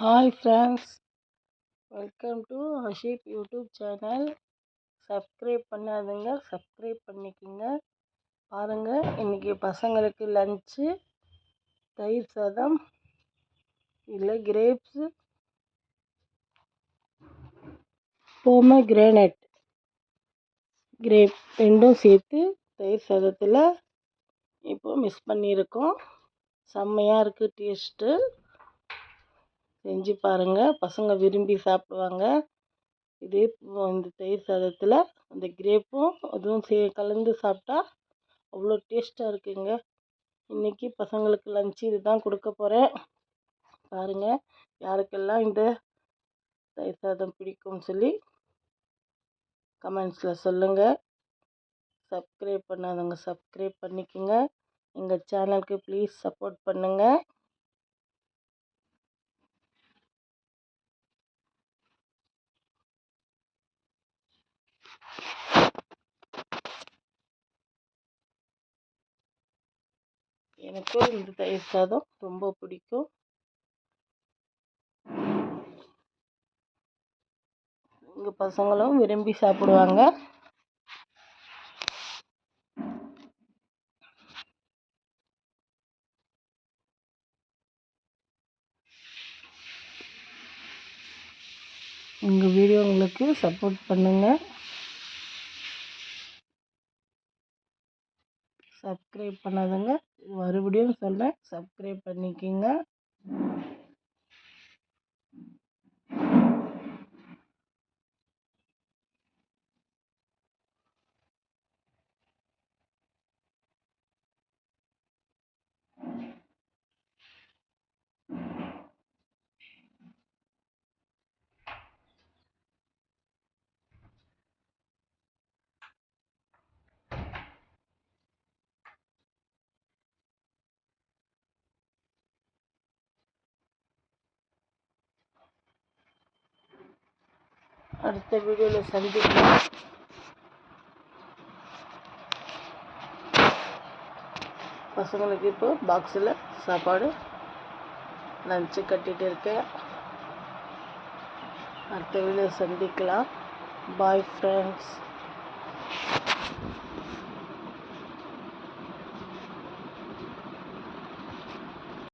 Hi friends welcome to Asheef YouTube channel subscribe பண்ணாதுங்க. Subscribe பண்ணிக்கோங்க. பாருங்கள் இன்றைக்கி பசங்களுக்கு லன்ச்சு தயிர் சாதம் இல்லை கிரேப்ஸு போம கிரேனட் கிரேப் ரெண்டும் சேர்த்து தயிர் சாதத்தில் இப்போ மிஸ் பண்ணியிருக்கோம். செம்மையாக இருக்குது டேஸ்ட்டு செஞ்சு பாருங்கள் பசங்க விரும்பி சாப்பிடுவாங்க. இதே இந்த தயிர் சாதத்தில் அந்த கிரேப்பும் அதுவும் சே கலந்து சாப்பிட்டா அவ்வளோ டேஸ்ட்டாக இருக்குங்க. இன்றைக்கி பசங்களுக்கு லஞ்சு இது தான் கொடுக்க போகிறேன் பாருங்கள் யாருக்கெல்லாம் இந்த தயிர் சாதம் பிடிக்கும்னு சொல்லி கமெண்ட்ஸில் சொல்லுங்கள் சப்ஸ்கிரைப் பண்ணாதவங்க சப்ஸ்கிரைப் பண்ணிக்கோங்க. எங்கள் சேனலுக்கு ப்ளீஸ் சப்போர்ட் பண்ணுங்கள் எனக்கும் இந்த தயிர் சாதம் ரொம்ப பிடிக்கும். எங்கள் பசங்களும் விரும்பி சாப்பிடுவாங்க. எங்கள் வீடியோ உங்களுக்கு சப்போர்ட் பண்ணுங்கள் சப்ஸ்கிரைப் பண்ணாதவங்க மறுபடியும் சொல்கிறேன் சப்ஸ்கிரைப் பண்ணிக்கோங்க. அடுத்த வீடியோவில் சந்திக்கலாம் பசங்களுக்கு இப்போ பாக்ஸில் சாப்பாடு லஞ்சு கட்டிகிட்டு இருக்கேன். அடுத்த வீடியோ சந்திக்கலாம். Bye friends